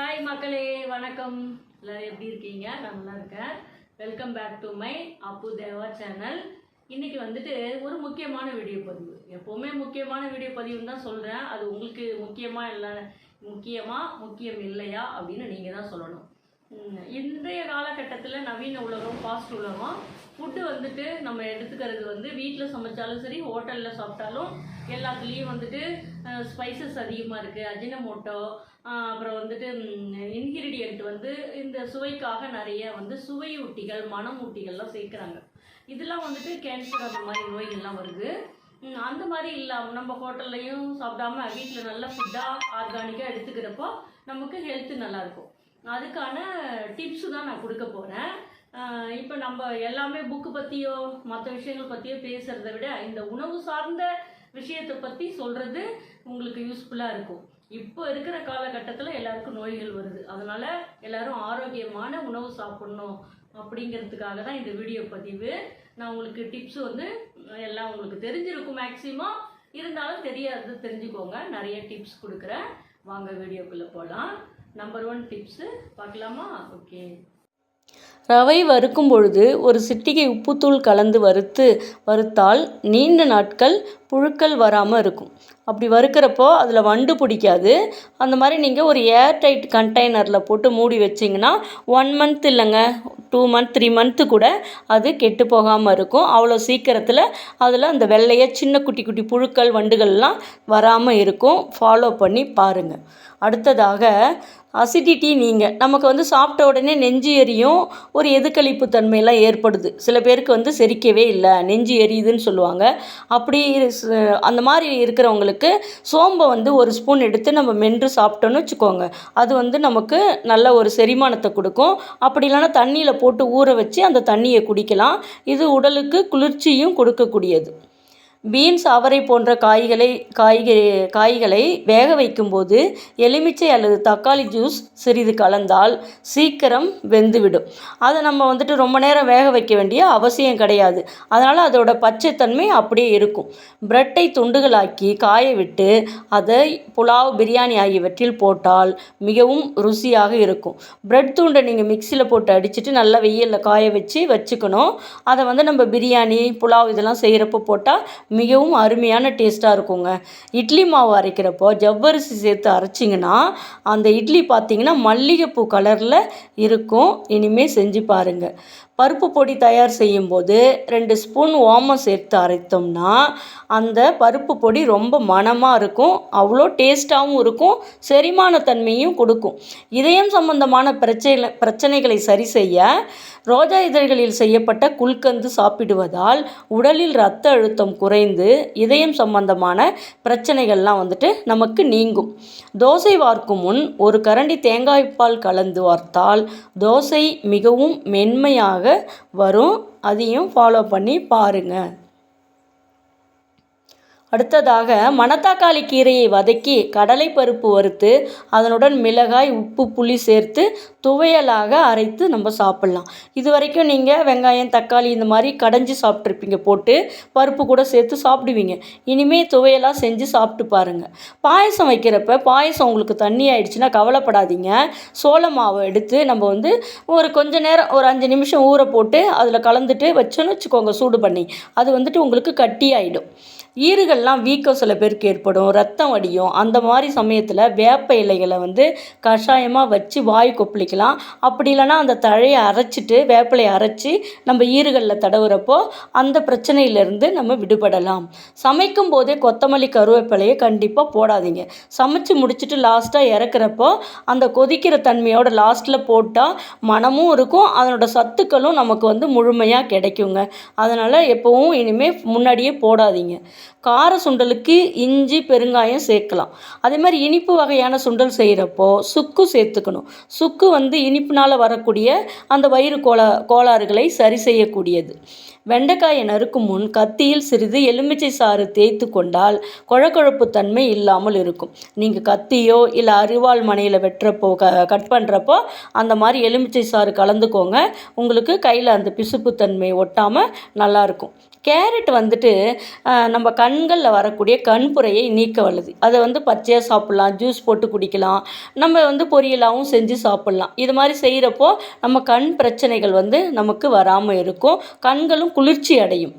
Hi மக்களே. வணக்கம். எல்லாரும் எப்படி இருக்கீங்க? நல்லா இருக்கேன். Welcome back to my Appu Deva channel இன்னைக்கு வந்துட்டு ஒரு முக்கியமான வீடியோ பதிவு. எப்போவுமே முக்கியமான வீடியோ பதிவுன்னு தான் சொல்கிறேன் அது உங்களுக்கு முக்கியமா இல்லை முக்கியமா முக்கியம் இல்லையா அப்படின்னு நீங்கள் தான் சொல்லணும். இன்றைய காலகட்டத்தில் நவீன உலகம் ஃபாஸ்ட் உலகம் ஃபுட்டு வந்துட்டு நம்ம எடுத்துக்கிறது வந்து வீட்டில் சமைச்சாலும் சரி ஹோட்டலில் சாப்பிட்டாலும் எல்லாத்துலேயும் வந்துட்டு ஸ்பைசஸ் அதிகமாக இருக்குது அஜினமோட்டோ அப்புறம் வந்துட்டு இன்கிரீடியன்ட் வந்து இந்த சுவைக்காக நிறைய வந்து சுவையூட்டிகள் மணமூட்டிகள்லாம் சேர்க்குறாங்க. இதெல்லாம் வந்துட்டு கேன்சர் அந்த மாதிரி நோய்கள்லாம் வருது. அந்த மாதிரி இல்லாமல் நம்ம ஹோட்டல்லையும் சாப்பிடாம வீட்டில் நல்ல ஃபுட்டாக ஆர்கானிக்காக எடுத்துக்கிறப்போ நமக்கு ஹெல்த்து நல்லாயிருக்கும் அதுக்கான டிப்ஸு தான் நான் கொடுக்க போகிறேன் இப்போ நம்ம எல்லாமே புக்கு பற்றியோ மற்ற விஷயங்கள் பற்றியோ பேசுகிறத விட இந்த உணவு சார்ந்த விஷயத்தை பற்றி சொல்கிறது உங்களுக்கு யூஸ்ஃபுல்லாக இருக்கும். இப்போ இருக்கிற காலகட்டத்தில் எல்லாருக்கும் நோய்கள் வருது. அதனால் எல்லாரும் ஆரோக்கியமான உணவு சாப்பிடணும் அப்படிங்கிறதுக்காக தான் இந்த வீடியோ பதிவு. நான் உங்களுக்கு டிப்ஸ் வந்து எல்லாம் உங்களுக்கு தெரிஞ்சிருக்கும் மேக்ஸிமம் இருந்தாலும் தெரியாது தெரிஞ்சுக்கோங்க. நிறைய டிப்ஸ் கொடுக்குறேன். வாங்க வீடியோக்குள்ளே போகலாம் நம்பர் ஒன் டிப்ஸு பார்க்கலாமா? ஓகே ரவை வறுக்கும் பொழுது ஒரு சிட்டிகை உப்புத்தூள் கலந்து வறுத்து வறுத்தால் நீண்ட நாட்கள் புழுக்கள் வராமல் இருக்கும். அப்படி வறுக்கிறப்போ அதில் வண்டு பிடிக்காது. அந்த மாதிரி நீங்கள் ஒரு ஏர் டைட் கண்டெய்னரில் போட்டு மூடி வச்சிங்கன்னா ஒன் மந்த் இல்லைங்க டூ மந்த் த்ரீ மந்த்து கூட அது கெட்டு போகாமல் இருக்கும். அவ்வளோ சீக்கிரத்தில் அதில் அந்த வெள்ளைய சின்ன குட்டி குட்டி புழுக்கள் வண்டுகள்லாம் வராமல் இருக்கும். ஃபாலோ பண்ணி பாருங்கள் அடுத்ததாக அசிடிட்டி நீங்கள் நமக்கு வந்து சாப்பிட்ட உடனே நெஞ்சு எரியும் ஒரு எதுக்களிப்பு தன்மையெல்லாம் ஏற்படுது. சில பேருக்கு வந்து செரிக்கவே இல்லை நெஞ்சு எரியுதுன்னு சொல்லுவாங்க. அப்படி அந்த மாதிரி இருக்கிறவங்களுக்கு சோம்பை வந்து ஒரு ஸ்பூன் எடுத்து நம்ம மென்று சாப்பிட்டோன்னு வச்சுக்கோங்க. அது வந்து நமக்கு நல்ல ஒரு செரிமானத்தை கொடுக்கும். அப்படி இல்லைன்னா தண்ணியில் போட்டு ஊற வச்சு அந்த தண்ணியை குடிக்கலாம். இது உடலுக்கு குளிர்ச்சியும் கொடுக்கக்கூடியது. பீன்ஸ் அவரை போன்ற காய்களை காய்கறி காய்களை வேக வைக்கும்போது எலுமிச்சை அல்லது தக்காளி ஜூஸ் சிறிது கலந்தால் சீக்கிரம் வெந்துவிடும். அதை நம்ம வந்துட்டு ரொம்ப நேரம் வேக வைக்க வேண்டிய அவசியம் கிடையாது. அதனால் அதோட பச்சைத்தன்மை அப்படியே இருக்கும். பிரெட்டை துண்டுகளாக்கி காய விட்டு அதை புலாவ் பிரியாணி ஆகியவற்றில் போட்டால் மிகவும் ருசியாக இருக்கும். பிரெட் துண்டை நீங்கள் மிக்சியில் போட்டு அடிச்சுட்டு நல்லா வெயிலில் காய வச்சு வச்சுக்கணும். அதை வந்து நம்ம பிரியாணி புலாவ் இதெல்லாம் செய்கிறப்போ போட்டால் மிகவும் அருமையான டேஸ்ட்டாக இருக்குங்க. இட்லி மாவு அரைக்கிறப்போ ஜவ்வரிசி சேர்த்து அரைச்சிங்கன்னா அந்த இட்லி பார்த்திங்கன்னா மல்லிகைப்பூ கலரில் இருக்கும். இனிமேல் செஞ்சு பாருங்கள் பருப்பு பொடி தயார் செய்யும்போது ரெண்டு ஸ்பூன் ஓமம் சேர்த்து அரைத்தோம்னா அந்த பருப்பு பொடி ரொம்ப மணமாக இருக்கும். அவ்வளோ டேஸ்ட்டாகவும் இருக்கும். செரிமானத்தன்மையும் கொடுக்கும். இதயம் சம்பந்தமான பிரச்சனை பிரச்சனைகளை சரி செய்ய ரோஜா இதழ்களில் செய்யப்பட்ட குல்கந்து சாப்பிடுவதால் உடலில் இரத்த அழுத்தம் குறைந்து இதயம் சம்பந்தமான பிரச்சனைகள்லாம் வந்துட்டு நமக்கு நீங்கும். தோசை வார்க்கும் முன் ஒரு கரண்டி தேங்காய் பால் கலந்து வார்த்தால் தோசை மிகவும் மென்மையாக வரும். அதையும் ஃபாலோ பண்ணி பாருங்கள் அடுத்ததாக மணத்தக்காளி கீரையை வதக்கி கடலைப்பருப்பு வறுத்து அதனுடன் மிளகாய் உப்பு புளி சேர்த்து துவையலாக அரைத்து நம்ம சாப்பிட்லாம். இது வரைக்கும் நீங்கள் வெங்காயம் தக்காளி இந்த மாதிரி கடைஞ்சி சாப்பிட்ருப்பீங்க போட்டு பருப்பு கூட சேர்த்து சாப்பிடுவீங்க. இனிமேல் துவையலாக செஞ்சு சாப்பிட்டு பாருங்கள் பாயசம் வைக்கிறப்ப பாயசம் உங்களுக்கு தண்ணி ஆயிடுச்சுன்னா கவலைப்படாதீங்க. சோள மாவை எடுத்து நம்ம வந்து ஒரு கொஞ்ச நேரம் ஒரு அஞ்சு நிமிஷம் ஊற போட்டு அதில் கலந்துட்டு வச்சோன்னு வச்சுக்கோங்க சூடு பண்ணி. அது வந்துட்டு உங்களுக்கு கட்டி ஆகிடும் ஈறுகள்லாம் வீக்கம் சில பேருக்கு ஏற்படும் ரத்தம் வடியும். அந்த மாதிரி சமயத்தில் வேப்ப இலைகளை வந்து கஷாயமாக வச்சு வாய் கொப்பளிக்கலாம். அப்படி இல்லைன்னா அந்த தழையை அரைச்சிட்டு வேப்பிலையை அரைச்சி நம்ம ஈறுகளில் தடவுறப்போ அந்த பிரச்சனையிலேருந்து நம்ம விடுபடலாம். சமைக்கும் போதே கொத்தமல்லி கருவேப்பிலையை கண்டிப்பாக போடாதீங்க. சமைச்சு முடிச்சுட்டு லாஸ்ட்டாக இறக்குறப்போ அந்த கொதிக்கிற தன்மையோட லாஸ்ட்டில் போட்டால் மனமும் இருக்கும் அதனோட சத்துக்களும் நமக்கு வந்து முழுமையாக கிடைக்குங்க. அதனால் எப்போவும் இனிமேல் முன்னாடியே போடாதீங்க. கார சுண்டலுக்கு இஞ்சி பெருங்காயம் சேர்க்கலாம். அதே மாதிரி இனிப்பு வகையான சுண்டல் செய்கிறப்போ சுக்கு சேர்த்துக்கணும். சுக்கு வந்து இனிப்புனால் வரக்கூடிய அந்த வயிறு கோளா கோளாறுகளை சரி செய்யக்கூடியது. வெண்டைக்காயை நறுக்கும் முன் கத்தியில் சிறிது எலுமிச்சை சாறு தேய்த்து கொண்டால் குழக்குழப்பு தன்மை இல்லாமல் இருக்கும். நீங்கள் கத்தியோ இல்லை அரிவாள் மனையில் வெட்டுறப்போ க கட் பண்ணுறப்போ அந்த மாதிரி எலுமிச்சை சாறு கலந்துக்கோங்க. உங்களுக்கு கையில் அந்த பிசுப்பு தன்மை ஒட்டாமல் நல்லாயிருக்கும் கேரட் வந்துட்டு நம்ம கண்களில் வரக்கூடிய கண்புரையை நீக்க வல்லது. அதை வந்து பச்சையாக சாப்பிட்லாம் ஜூஸ் போட்டு குடிக்கலாம். நம்ம வந்து பொரியலாகவும் செஞ்சு சாப்பிட்லாம். இது மாதிரி செய்கிறப்போ நம்ம கண் பிரச்சனைகள் வந்து நமக்கு வராமல் இருக்கும். கண்களும் குளிர்ச்சி அடையும்.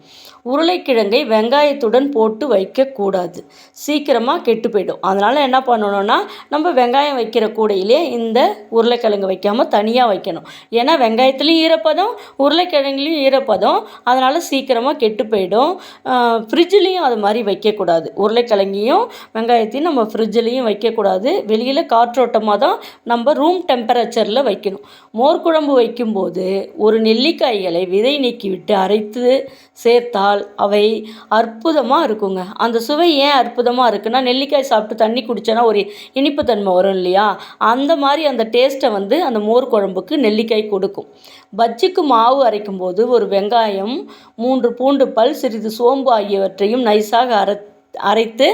உருளைக்கிழங்கை வெங்காயத்துடன் போட்டு வைக்கக்கூடாது. சீக்கிரமாக கெட்டு போயிடும். அதனால் என்ன பண்ணணும்னா நம்ம வெங்காயம் வைக்கிற கூடையிலே இந்த உருளைக்கிழங்கு வைக்காமல் தனியாக வைக்கணும். ஏன்னா வெங்காயத்துலேயும் ஈரப்பதம் உருளைக்கிழங்குலேயும் ஈரப்பதம். அதனால் சீக்கிரமாக கெட்டு போயிடும். ஃப்ரிட்ஜ்லேயும் அது மாதிரி வைக்கக்கூடாது. உருளைக்கிழங்கையும் வெங்காயத்தையும் நம்ம ஃப்ரிட்ஜ்லேயும் வைக்கக்கூடாது. வெளியில் காற்றோட்டமாக தான் நம்ம ரூம் டெம்பரேச்சரில் வைக்கணும். மோர் குழம்பு வைக்கும்போது ஒரு நெல்லிக்காய்களை விதை நீக்கிவிட்டு அரைத்து சேர்த்தால் அவை அற்புதமாக இருக்குங்க. அந்த சுவை ஏன் அற்புதமாக இருக்குன்னா நெல்லிக்காய் சாப்பிட்டு தண்ணி குடிச்சோன்னா ஒரு இனிப்பு தன்மை வரும் இல்லையா? அந்த மாதிரி அந்த டேஸ்ட்டை வந்து அந்த மோர் குழம்புக்கு நெல்லிக்காய் கொடுக்கும். பஜ்ஜிக்கு மாவு அரைக்கும் போது ஒரு வெங்காயம் மூன்று பூண்டு பல் சிறிது சோம்பு ஆகியவற்றையும் நைஸாக அரை அரைத்து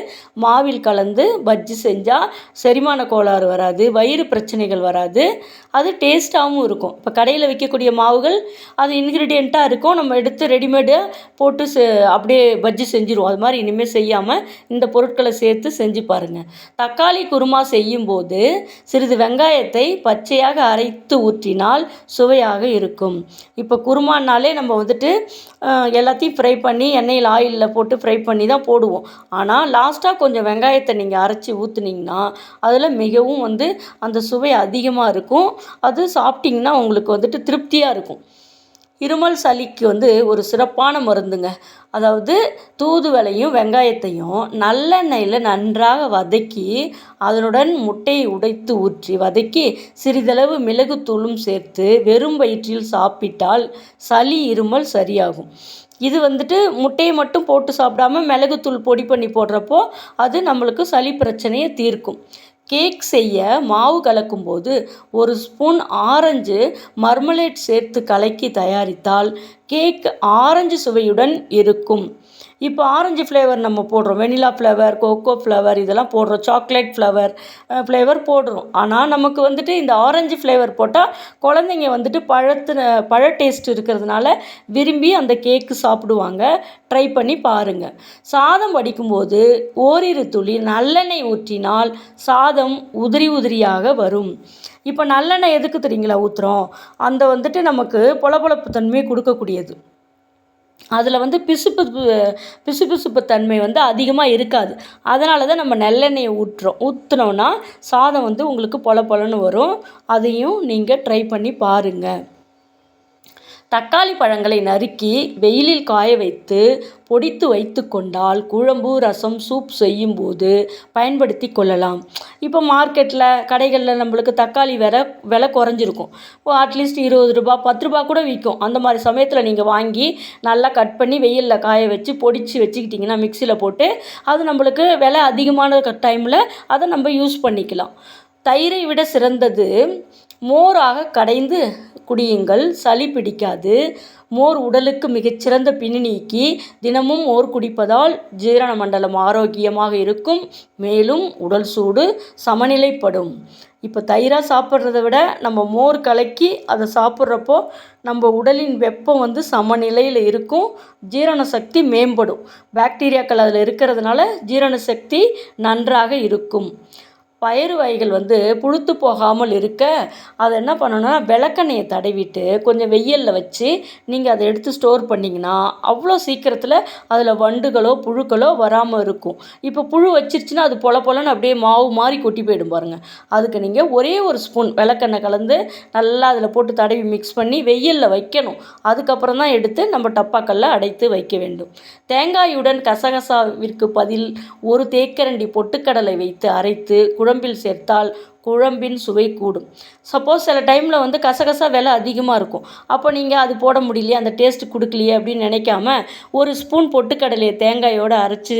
மாவில் கலந்து பஜ்ஜி செஞ்சால் செரிமான கோளாறு வராது வயிறு பிரச்சனைகள் வராது. அது டேஸ்ட்டாகவும் இருக்கும். இப்போ கடையில் விற்கக்கூடிய மாவுகள் அது இன்க்ரீடியண்ட்டாக இருக்கும். நம்ம எடுத்து ரெடிமேடாக போட்டு செ அப்படியே பஜ்ஜி செஞ்சுருவோம். அது மாதிரி இனிமேல் செய்யாமல் இந்த பொருட்களை சேர்த்து செஞ்சு பாருங்கள் தக்காளி குருமா செய்யும்போது சிறிது வெங்காயத்தை பச்சையாக அரைத்து ஊற்றினால் சுவையாக இருக்கும். இப்போ குருமானாலே நம்ம வந்துட்டு எல்லாத்தையும் ஃப்ரை பண்ணி எண்ணெயில் ஆயிலில் போட்டு ஃப்ரை பண்ணி தான் போடுவோம். ஆனால் லாஸ்ட்டாக கொஞ்சம் வெங்காயத்தை நீங்கள் அரைச்சி ஊற்றுனீங்கன்னா அதில் மிகவும் வந்து அந்த சுவை அதிகமாக இருக்கும். அது சாப்பிட்டிங்கன்னா உங்களுக்கு வந்துட்டு திருப்தியாக இருக்கும். இருமல் சளிக்கு வந்து ஒரு சிறப்பான மருந்துங்க. அதாவது தூதுவளையும் வெங்காயத்தையும் நல்லெண்ணெயில் நன்றாக வதக்கி அதனுடன் முட்டையை உடைத்து ஊற்றி வதக்கி சிறிதளவு மிளகுத்தூளும் சேர்த்து வெறும் வயிற்றில் சாப்பிட்டால் சளி இருமல் சரியாகும். இது வந்துட்டு முட்டையை மட்டும் போட்டு சாப்பிடாம மிளகுத்தூள் பொடி பண்ணி போடுறப்போ அது நம்மளுக்கு சளி பிரச்சனையை தீர்க்கும். கேக் செய்ய மாவு கலக்கும்போது ஒரு ஸ்பூன் ஆரஞ்சு மர்மலேட் சேர்த்து கலக்கி தயாரித்தால் கேக் ஆரஞ்சு சுவையுடன் இருக்கும். இப்போ ஆரஞ்சு ஃப்ளேவர் நம்ம போடுறோம். வெனிலா ஃப்ளேவர் கோகோ ஃப்ளேவர் இதெல்லாம் போடுறோம். சாக்லேட் ஃப்ளேவர் ஃப்ளேவர் போடுறோம். ஆனால் நமக்கு வந்துட்டு இந்த ஆரஞ்சு ஃப்ளேவர் போட்டால் குழந்தைங்க வந்துட்டு பழத்து பழ டேஸ்ட் இருக்கிறதுனால விரும்பி அந்த கேக்கு சாப்பிடுவாங்க. ட்ரை பண்ணி பாருங்கள் சாதம் வடிக்கும்போது ஓரிரு துளி நல்லெண்ணெய் ஊற்றினால் சாதம் உதிரி உதிரியாக வரும். இப்போ நல்லெண்ணெய் எதுக்கு தெரியுங்களா ஊற்றுறோம் அந்த வந்துட்டு நமக்கு பொலபொலப்பு தன்மையை கொடுக்கக்கூடியது. அதில் வந்து பிசுப்பு பிசுபிசுப்பு தன்மை வந்து அதிகமாக இருக்காது. அதனால தான் நம்ம நல்லெண்ணெயை ஊற்றுறோம். ஊற்றுனோன்னா சாதம் வந்து உங்களுக்கு பொல பொலன்னு வரும். அதையும் நீங்கள் ட்ரை பண்ணி பாருங்கள் தக்காளி பழங்களை நறுக்கி வெயிலில் காய வைத்து பொடித்து வைத்து கொண்டால் குழம்பு ரசம் சூப் செய்யும்போது பயன்படுத்தி கொள்ளலாம். இப்போ மார்க்கெட்டில் கடைகளில் நம்மளுக்கு தக்காளி விலை விலை குறைஞ்சிருக்கும். அட்லீஸ்ட் இருபது ரூபா பத்து ரூபா கூட விற்கும் அந்த மாதிரி சமயத்தில் நீங்கள் வாங்கி நல்லா கட் பண்ணி வெயிலில் காய வச்சு பொடிச்சு வச்சுக்கிட்டிங்கன்னா மிக்சியில் போட்டு அது நம்மளுக்கு விலை அதிகமான டைமில் அதை நம்ம யூஸ் பண்ணிக்கலாம். தயிரை விட சிறந்தது மோராக கடைந்து குடியுங்கள். சளி பிடிக்காது. மோர் உடலுக்கு மிகச்சிறந்த பிணிநீக்கி தினமும் மோர் குடிப்பதால் ஜீரண மண்டலம் ஆரோக்கியமாக இருக்கும். மேலும் உடல் சூடு சமநிலைப்படும். இப்போ தயிராக சாப்பிட்றத விட நம்ம மோர் கலக்கி அதை சாப்பிட்றப்போ நம்ம உடலின் வெப்பம் வந்து சமநிலையில் இருக்கும். ஜீரண சக்தி மேம்படும். பாக்டீரியாக்கள் அதில் இருக்கிறதுனால ஜீரண சக்தி நன்றாக இருக்கும். பயறு வகைகள் வந்து புழுத்து போகாமல் இருக்க அதை என்ன பண்ணணும்னா விளக்கெண்ணையை தடவிட்டு கொஞ்சம் வெயிலில் வச்சு நீங்கள் அதை எடுத்து ஸ்டோர் பண்ணிங்கன்னா அவ்வளோ சீக்கிரத்தில் அதில் வண்டுகளோ புழுக்களோ வராமல் இருக்கும். இப்போ புழு வச்சிருச்சுன்னா அது பொல பொலன்னு அப்படியே மாவு மாதிரி கொட்டி போயிடும் பாருங்கள் அதுக்கு நீங்கள் ஒரே ஒரு ஸ்பூன் விளக்கெண்ணெய் கலந்து நல்லா அதில் போட்டு தடவி மிக்ஸ் பண்ணி வெயிலில் வைக்கணும். அதுக்கப்புறம் தான் எடுத்து நம்ம டப்பாக்கல்ல அடைத்து வைக்க வேண்டும். தேங்காயுடன் கசகசாவிற்கு பதில் ஒரு தேக்கரண்டி பொட்டுக்கடலை வைத்து அரைத்து குழம்பில் சேர்த்தால் குழம்பின் சுவை கூடும். சப்போஸ் சில டைமில் வந்து கசகசா விலை அதிகமாக இருக்கும். அப்போ நீங்கள் அது போட முடியலையே அந்த டேஸ்ட் கொடுக்கலையே அப்படின்னு நினைக்காம ஒரு ஸ்பூன் பொட்டுக்கடலையை தேங்காயோடு அரைச்சி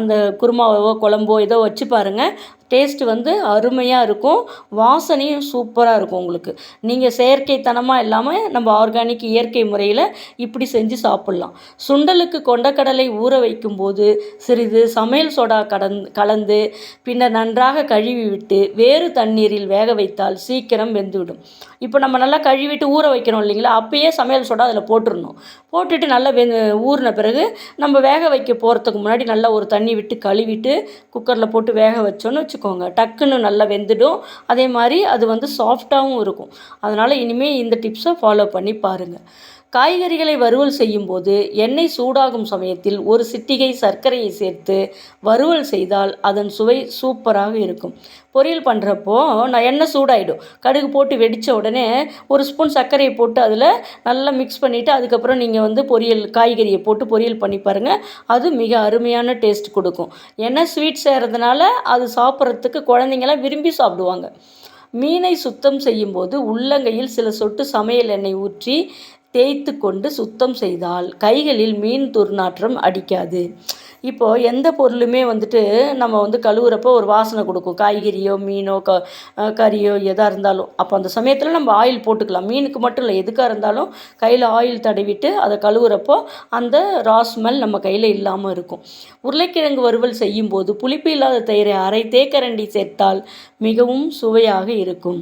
அந்த குருமாவோ குழம்போ ஏதோ வச்சு பாருங்கள் டேஸ்ட் வந்து அருமையாக இருக்கும். வாசனையும் சூப்பராக இருக்கும் உங்களுக்கு. நீங்கள் செயற்கைத்தனமாக இல்லாமல் நம்ம ஆர்கானிக் இயற்கை முறையில் இப்படி செஞ்சு சாப்பிட்லாம். சுண்டலுக்கு கொண்டக்கடலை ஊற வைக்கும்போது சிறிது சமையல் சோடா கடந் கலந்து பின்னர் நன்றாக கழுவி விட்டு வேறு தண்ணி தண்ணீரில் வேக வைத்தால் சீக்கிரம் வெந்துவிடும். இப்போ நம்ம நல்லா கழுவிட்டு ஊற வைக்கிறோம் இல்லைங்களா? அப்போயே சமையல் சோடா அதில் போட்டுடணும். போட்டுட்டு நல்லா வெ ஊறின பிறகு நம்ம வேக வைக்க போகிறதுக்கு முன்னாடி நல்லா ஒரு தண்ணி விட்டு கழுவிட்டு குக்கரில் போட்டு வேக வச்சோன்னு வச்சுக்கோங்க. டக்குன்னு நல்லா வெந்துடும். அதே மாதிரி அது வந்து சாஃப்டாகவும் இருக்கும். அதனால் இனிமேல் இந்த டிப்ஸை ஃபாலோ பண்ணி பாருங்கள் காய்கறிகளை வறுவல் செய்யும்போது எண்ணெய் சூடாகும் சமயத்தில் ஒரு சிட்டிகை சர்க்கரையை சேர்த்து வறுவல் செய்தால் அதன் சுவை சூப்பராக இருக்கும். பொரியல் பண்ணுறப்போ நான் எண்ணெய் சூடாயிடும். கடுகு போட்டு வெடித்த உடனே ஒரு ஸ்பூன் சர்க்கரையை போட்டு அதில் நல்லா மிக்ஸ் பண்ணிவிட்டு அதுக்கப்புறம் நீங்கள் வந்து பொரியல் காய்கறியை போட்டு பொரியல் பண்ணி பாருங்கள் அது மிக அருமையான டேஸ்ட் கொடுக்கும். ஏன்னா ஸ்வீட் செய்கிறதுனால அது சாப்பிட்றதுக்கு குழந்தைங்களாம் விரும்பி சாப்பிடுவாங்க. மீனை சுத்தம் செய்யும்போது உள்ளங்கையில் சில சொட்டு சமையல் எண்ணெய் ஊற்றி தேய்த்து கொண்டு சுத்தம் செய்தால் கைகளில் மீன் துர்நாற்றம் அடிக்காது. இப்போது எந்த பொருளுமே வந்துட்டு நம்ம வந்து கழுவுறப்போ ஒரு வாசனை கொடுக்கும். காய்கறியோ மீனோ க கறியோ எதாக இருந்தாலும். அப்போ அந்த சமயத்தில் நம்ம ஆயில் போட்டுக்கலாம். மீனுக்கு மட்டும் இல்லை எதுக்காக இருந்தாலும் கையில் ஆயில் தடவிட்டு அதை கழுவுறப்போ அந்த ராஸ்மெல் நம்ம கையில் இல்லாமல் இருக்கும். உருளைக்கிழங்கு வறுவல் செய்யும்போது புளிப்பு இல்லாத தயிரை அரை தேக்கரண்டி சேர்த்தால் மிகவும் சுவையாக இருக்கும்.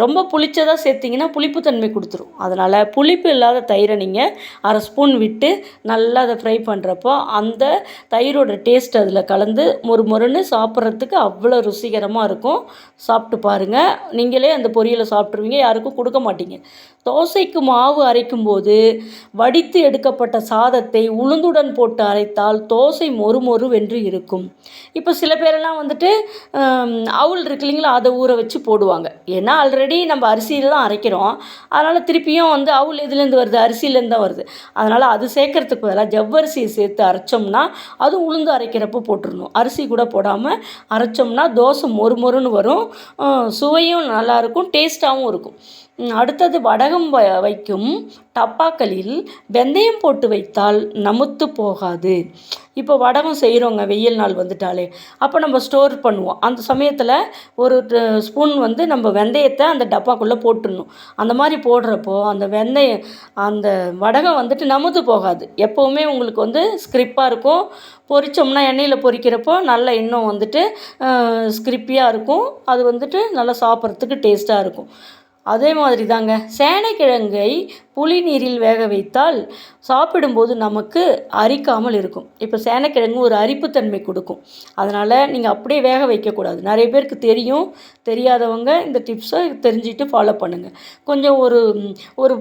ரொம்ப புளிச்சதாக சேர்த்திங்கன்னா புளிப்புத்தன்மை கொடுத்துரும். அதனால் புளிப்பு இல்லாத தயிரை நீங்கள் அரை ஸ்பூன் விட்டு நல்லா அதை ஃப்ரை பண்ணுறப்போ அந்த தயிரோட டேஸ்ட் அதில் கலந்து மொறு மொறுன்னு சாப்பிட்றதுக்கு அவ்வளோ ருசிகரமாக இருக்கும். சாப்பிட்டு பாருங்கள் நீங்களே அந்த பொரியலை சாப்பிட்ருவீங்க யாருக்கும் கொடுக்க மாட்டீங்க. தோசைக்கு மாவு அரைக்கும் போது வடித்து எடுக்கப்பட்ட சாதத்தை உளுந்துடன் போட்டு அரைத்தால் தோசை மொறு மொறு வென்று இருக்கும். இப்போ சில பேரெல்லாம் வந்துட்டு ஹம், அவுல் இருக்கு இல்லைங்களா அதை ஊற வச்சு போடுவாங்க. ஏன்னா ஆல்ரெடி நம்ம அரிசியில் தான் அரைக்கிறோம். அதனால் திருப்பியும் வந்து அவுல் எதுலேருந்து வருது? அரிசியிலேருந்து தான் வருது. அதனால் அது சேர்க்கறதுக்கு பதிலாக ஜவ்வரிசியை சேர்த்து அரைச்சோம்னா அது உளுந்து அரைக்கிறப்போ போட்டுடணும் அரிசி கூட போடாமல் அரைச்சோம்னா தோசை மொறு மொறுன்னு வரும் சுவையும் நல்லாயிருக்கும் டேஸ்ட்டாகவும் இருக்கும். அடுத்தது வடகம் வ வைக்கும் டப்பாக்களில் வெந்தயம் போட்டு வைத்தால் நமுத்து போகாது. இப்போ வடகம் செய்கிறோங்க வெயில் நாள் வந்துட்டாலே. அப்போ நம்ம ஸ்டோர் பண்ணுவோம். அந்த சமயத்தில் ஒரு ஸ்பூன் வந்து நம்ம வெந்தயத்தை அந்த டப்பாக்குள்ளே போட்டுடணும் அந்த மாதிரி போடுறப்போ அந்த வெந்தயம் அந்த வடகம் வந்துட்டு நமுத்து போகாது. எப்போவுமே உங்களுக்கு வந்து ஸ்கிரிப்பாக இருக்கும். பொரித்தோம்னா எண்ணெயில் பொரிக்கிறப்போ நல்லா இன்னும் வந்துட்டு ஸ்கிரிப்பியாக இருக்கும். அது வந்துட்டு நல்லா சாப்பிட்றதுக்கு டேஸ்ட்டாக இருக்கும். அதே மாதிரி தாங்க சேனைக்கிழங்கை புளி நீரில் வேக வைத்தால் சாப்பிடும்போது நமக்கு அரிக்காமல் இருக்கும். இப்போ சேனைக்கிழங்கு ஒரு அரிப்புத்தன்மை கொடுக்கும். அதனால் நீங்கள் அப்படியே வேக வைக்கக்கூடாது. நிறைய பேருக்கு தெரியும். தெரியாதவங்க இந்த டிப்ஸை தெரிஞ்சுட்டு ஃபாலோ பண்ணுங்கள் கொஞ்சம் ஒரு ஒரு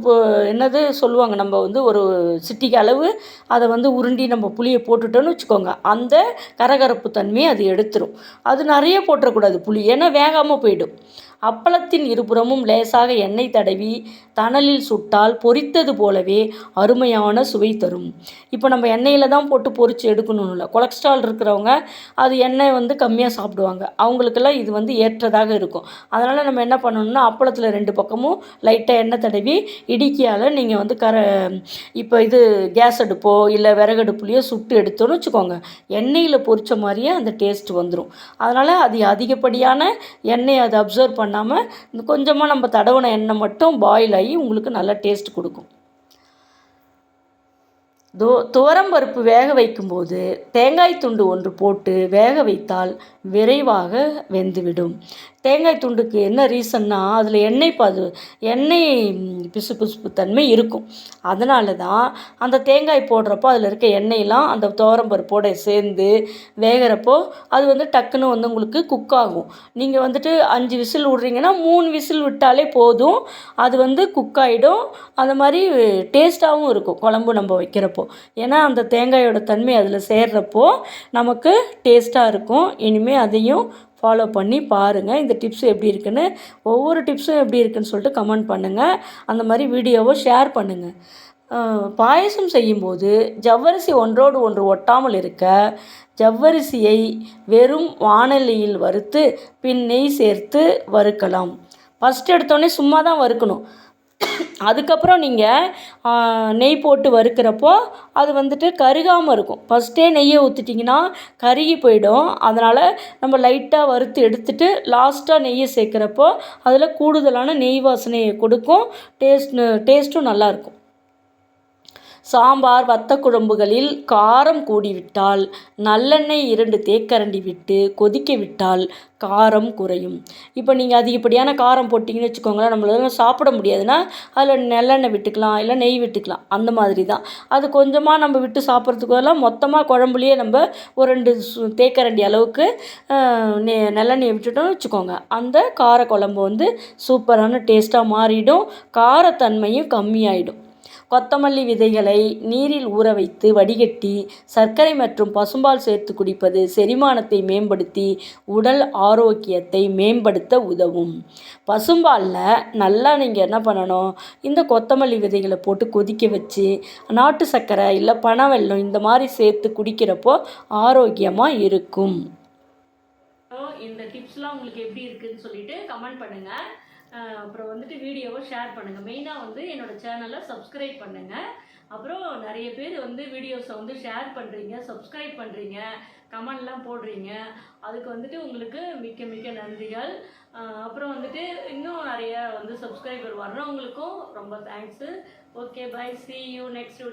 என்னது சொல்லுவாங்க நம்ம வந்து ஒரு சிட்டிக்கு அளவு அதை வந்து உருண்டி நம்ம புளியை போட்டுட்டோன்னு வச்சுக்கோங்க. அந்த கரகரப்பு தன்மையை அது எடுத்துரும். அது நிறைய போட்டுறக்கூடாது புளி. ஏன்னா வேகாமல் போயிடும். அப்பளத்தின் இருபுறமும் லேசாக எண்ணெய் தடவி தணலில் சுட்டால் பொரித்தது போலவே அருமையான சுவை தரும். இப்போ நம்ம எண்ணெயில் தான் போட்டு பொரித்து எடுக்கணும்னு இல்லை கொலஸ்ட்ரால் இருக்கிறவங்க அது எண்ணெய் வந்து கம்மியாக சாப்பிடுவாங்க. அவங்களுக்கெல்லாம் இது வந்து ஏற்றதாக இருக்கும். அதனால் நம்ம என்ன பண்ணணும்னா அப்பளத்தில் ரெண்டு பக்கமும் லைட்டாக எண்ணெய் தடவி இடிக்கியால் நீங்கள் வந்து கர இப்போ இது கேஸ் அடுப்போ இல்லை விறகடுப்புலையோ சுட்டு எடுத்தோன்னு வச்சுக்கோங்க. எண்ணெயில் பொரித்த மாதிரியே அந்த டேஸ்ட் வந்துடும் அதனால் அது அதிகப்படியான எண்ணெயை அது அப்சர்வ் பண்ண பண்ணாமல் கொஞ்சமாக நம்ம தடவின எண்ணெய் மட்டும் பாயில் ஆகி உங்களுக்கு நல்ல டேஸ்ட் கொடுக்கும். தோ துவரம்பருப்பு வேக வைக்கும்போது தேங்காய் துண்டு ஒன்று போட்டு வேக வைத்தால் விரைவாக வெந்துவிடும். தேங்காய் துண்டுக்கு என்ன ரீசன்னா அதில் எண்ணெய் பாது எண்ணெய் பிசு பிசுப்பு தன்மை இருக்கும். அதனால தான் அந்த தேங்காய் போடுறப்போ அதில் இருக்க எண்ணெயெலாம் அந்த துவரம்பருப்போட சேர்ந்து வேகிறப்போ அது வந்து டக்குன்னு வந்து உங்களுக்கு குக் ஆகும். நீங்கள் வந்துட்டு அஞ்சு விசில் விட்றீங்கன்னா மூணு விசில் விட்டாலே போதும். அது வந்து குக் ஆகிடும் அந்த மாதிரி டேஸ்ட்டாகவும் இருக்கும் குழம்பு நம்ம வைக்கிறப்போ. ஏன்னா அந்த தேங்காயோட தன்மை அதில் சேர்றப்போ நமக்கு டேஸ்ட்டாக இருக்கும். இனிமேல் அதையும் ஃபாலோ பண்ணி பாருங்கள் இந்த டிப்ஸ் எப்படி இருக்குன்னு ஒவ்வொரு டிப்ஸும் எப்படி இருக்குன்னு சொல்லிட்டு கமெண்ட் பண்ணுங்கள் அந்த மாதிரி வீடியோவை ஷேர் பண்ணுங்கள் பாயசம் செய்யும்போது ஜவ்வரிசி ஒன்றோடு ஒன்று ஒட்டாமல் இருக்க ஜவ்வரிசியை வெறும் வானலியில் வறுத்து பின் நெய் சேர்த்து வறுக்கலாம். ஃபஸ்ட் எடுத்தோடனே சும்மா தான் வறுக்கணும். அதுக்கப்புறம் நீங்கள் நெய் போட்டு வறுக்கிறப்போ அது வந்துட்டு கருகாமல் இருக்கும். ஃபஸ்ட்டே நெய்யை ஊற்றிட்டிங்கன்னா கருகி போயிடும். அதனால் நம்ம லைட்டாக வறுத்து எடுத்துட்டு லாஸ்ட்டாக நெய்யை சேர்க்குறப்போ அதில் கூடுதலான நெய் வாசனையை கொடுக்கும். டேஸ்ட் டேஸ்ட்டும் நல்லாயிருக்கும் சாம்பார் வத்த குழம்புகளில் காரம் கூடிவிட்டால் நல்லெண்ணெய் இரண்டு தேக்கரண்டி விட்டு கொதிக்க விட்டால் காரம் குறையும். இப்போ நீங்கள் அதிகப்படியான காரம் போட்டிங்கன்னு வச்சுக்கோங்களேன் நம்மளால சாப்பிட முடியாதுன்னா அதில் நல்லெண்ணெய் விட்டுக்கலாம் இல்லை நெய் விட்டுக்கலாம் அந்த மாதிரி தான் அது கொஞ்சமாக நம்ம விட்டு சாப்பிட்றதுக்கு பதிலாக மொத்தமாக குழம்புலேயே நம்ம ஒரு ரெண்டு சு- தேக்கரண்டி அளவுக்கு நெ- நல்லெண்ணெயை விட்டுட்டோம்னு வச்சுக்கோங்க. அந்த கார குழம்பு வந்து சூப்பரான டேஸ்ட்டாக மாறிடும் காரத்தன்மையும் கம்மியாயிடும். கொத்தமல்லி விதைகளை நீரில் ஊற வைத்து வடிகட்டி சர்க்கரை மற்றும் பசும்பால் சேர்த்து குடிப்பது செரிமானத்தை மேம்படுத்தி உடல் ஆரோக்கியத்தை மேம்படுத்த உதவும். பசும்பாலில் நல்லா நீங்கள் என்ன பண்ணணும்? இந்த கொத்தமல்லி விதைகளை போட்டு கொதிக்க வச்சு நாட்டு சர்க்கரை இல்லை பனவெல்லம் இந்த மாதிரி சேர்த்து குடிக்கிறப்போ ஆரோக்கியமாக இருக்கும். இந்த டிப்ஸ்லாம் உங்களுக்கு எப்படி இருக்குன்னு சொல்லிட்டு கமெண்ட் பண்ணுங்கள் அப்புறம் வந்துட்டு வீடியோவை ஷேர் பண்ணுங்கள் மெயினாக வந்து என்னோட சேனலை சப்ஸ்கிரைப் பண்ணுங்கள் அப்புறம் நிறைய பேர் வந்து வீடியோஸை வந்து ஷேர் பண்ணுறீங்க சப்ஸ்கிரைப் பண்ணுறீங்க கமெண்ட்லாம் போடுறீங்க. அதுக்கு வந்துட்டு உங்களுக்கு மிக்க மிக்க நன்றிகள். அப்புறம் வந்துட்டு இன்னும் நிறைய வந்து சப்ஸ்கிரைபர் வர்றவங்களுக்கும் ரொம்ப thanks okay bye see you next